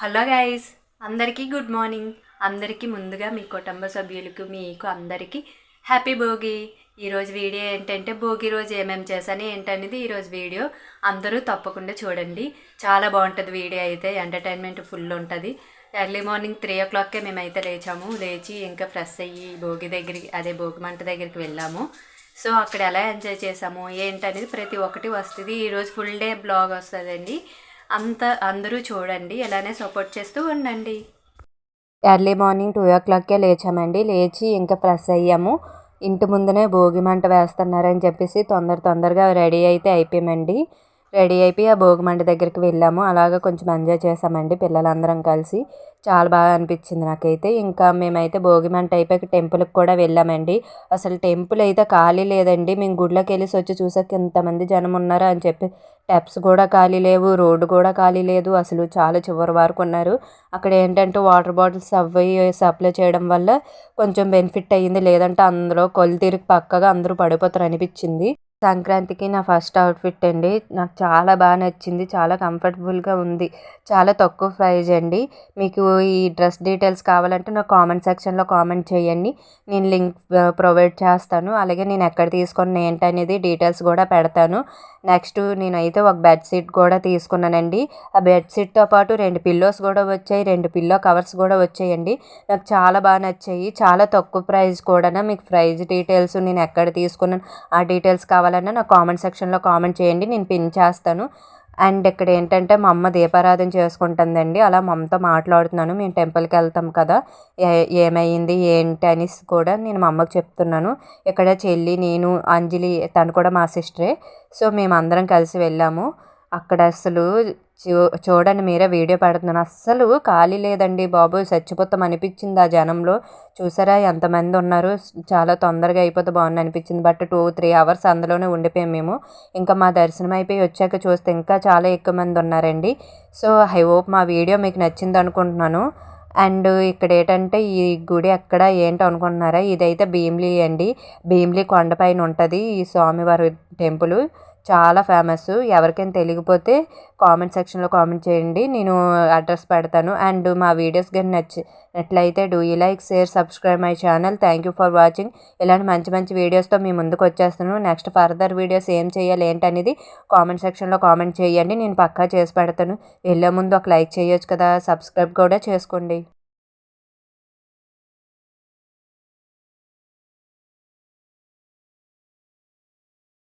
Hello guys అందరికీ good morning. అందరికీ ముందుగా మీ కుటుంబ సభ్యులకు మీకు అందరికీ హ్యాపీ భోగి. ఈరోజు వీడియో ఏంటంటే భోగి రోజు ఏమేమి చేశాను ఏంటనేది ఈరోజు వీడియో. అందరూ తప్పకుండా చూడండి. చాలా బాగుంటుంది వీడియో అయితే ఎంటర్టైన్మెంట్ ఫుల్ ఉంటుంది. ఎర్లీ మార్నింగ్ త్రీ ఓ క్లాక్కే మేమైతే లేచాము. లేచి ఇంకా ఫ్రెష్ అయ్యి భోగి దగ్గరికి అదే భోగి మంట దగ్గరికి వెళ్ళాము. సో అక్కడ ఎలా ఎంజాయ్ చేసాము ఏంటనేది ప్రతి ఒక్కటి వస్తుంది. ఈరోజు ఫుల్ డే బ్లాగ్ వస్తుందండి. అంత అందరూ చూడండి ఇలానే సపోర్ట్ చేస్తూ ఉండండి. ఎర్లీ మార్నింగ్ టూ ఓ క్లాక్కే లేచామండి. లేచి ఇంకా ఫ్రెష్ అయ్యాము. ఇంటి ముందునే భోగి మంట వేస్తున్నారని చెప్పేసి తొందర తొందరగా రెడీ అయితే అయిపోయామండి. రెడీ అయిపోయి ఆ భోగి మంట దగ్గరికి వెళ్ళాము. అలాగా కొంచెం ఎంజాయ్ చేసామండి పిల్లలందరం కలిసి. చాలా బాగా అనిపించింది నాకైతే. ఇంకా మేమైతే భోగి మంట అయిపోయి టెంపుల్కి కూడా వెళ్ళామండి. అసలు టెంపుల్ అయితే ఖాళీ లేదండి. మేము గుడిలోకి వెళ్ళేసి వచ్చి చూసాక ఇంతమంది జనం ఉన్నారా అని చెప్పి టెప్స్ కూడా ఖాళీ లేవు రోడ్డు కూడా ఖాళీ లేదు. అసలు చాలా చివరి వరకు ఉన్నారు. అక్కడ ఏంటంటే వాటర్ బాటిల్స్ అవి సప్లై చేయడం వల్ల కొంచెం బెనిఫిట్ అయ్యింది. లేదంటే అందులో కొలు తిరిగి పక్కగా అందరూ పడిపోతారు అనిపించింది. సంక్రాంతికి నా ఫస్ట్ అవుట్ఫిట్ అండి. నాకు చాలా బాగా నచ్చింది. చాలా కంఫర్టబుల్గా ఉంది. చాలా తక్కువ ప్రైజ్ అండి. మీకు ఈ డ్రెస్ డీటెయిల్స్ కావాలంటే నాకు కామెంట్ సెక్షన్లో కామెంట్ చేయండి. నేను లింక్ ప్రొవైడ్ చేస్తాను. అలాగే నేను ఎక్కడ తీసుకున్న ఏంటనేది డీటెయిల్స్ కూడా పెడతాను. నెక్స్ట్ నేనైతే ఒక బెడ్షీట్ కూడా తీసుకున్నానండి. ఆ బెడ్షీట్తో పాటు రెండు పిల్లోస్ కూడా వచ్చాయి. రెండు పిల్లో కవర్స్ కూడా వచ్చాయండి. నాకు చాలా బాగా నచ్చాయి. చాలా తక్కువ ప్రైస్ కూడా మీకు ప్రైజ్ డీటెయిల్స్ నేను ఎక్కడ తీసుకున్నాను ఆ డీటెయిల్స్ కావాలి కావాలన్నా నాకు కామెంట్ సెక్షన్లో కామెంట్ చేయండి నేను పిన్ చేస్తాను. అండ్ ఇక్కడ ఏంటంటే మా అమ్మ దీపారాధన చేసుకుంటుందండి. అలా మా అమ్మతో మాట్లాడుతున్నాను. మేము టెంపుల్కి వెళ్తాం కదా. ఏ ఏమైంది ఏంటి అనేసి కూడా నేను మా అమ్మకి చెప్తున్నాను. ఇక్కడ చెల్లి నేను అంజలి తను కూడా మా సిస్టరే. సో మేము అందరం కలిసి వెళ్ళాము. అక్కడ అసలు చూ చూడండి మీరే వీడియో పెడుతున్నాను అస్సలు ఖాళీ లేదండి బాబు. చచ్చిపోతాం అనిపించింది ఆ జనంలో. చూసారా ఎంతమంది ఉన్నారు? చాలా తొందరగా అయిపోతే బాగుంది అనిపించింది. బట్ టూ త్రీ అవర్స్ అందులోనే ఉండిపోయాం మేము. ఇంకా మా దర్శనం అయిపోయి వచ్చాక చూస్తే ఇంకా చాలా ఎక్కువ మంది ఉన్నారండి. సో ఐ హోప్ మా వీడియో మీకు నచ్చింది అనుకుంటున్నాను. అండ్ ఇక్కడ ఏంటంటే ఈ గుడి ఎక్కడ ఏంటో అనుకుంటున్నారా? ఇదైతే భీమ్లీ అండి. భీమ్లీ కొండపైన ఉంటుంది ఈ స్వామివారి టెంపుల్. చాలా ఫేమస్ ఎవరికైనా తెలియకపోతే కామెంట్ సెక్షన్లో కామెంట్ చేయండి. నేను అడ్రస్ పెడతాను. అండ్ మా వీడియోస్ కానీ నచ్చినట్లయితే do you like share subscribe my channel thank you for watching ఇలాంటి మంచి మంచి వీడియోస్తో మీ ముందుకు వచ్చేస్తాను. నెక్స్ట్ ఫర్దర్ వీడియోస్ ఏం చేయాలి ఏంటనేది కామెంట్ సెక్షన్లో కామెంట్ చేయండి. నేను పక్కా చేసి పెడతాను. వెళ్ళే ముందు ఒక లైక్ చేయొచ్చు కదా. సబ్స్క్రైబ్ కూడా చేసుకోండి.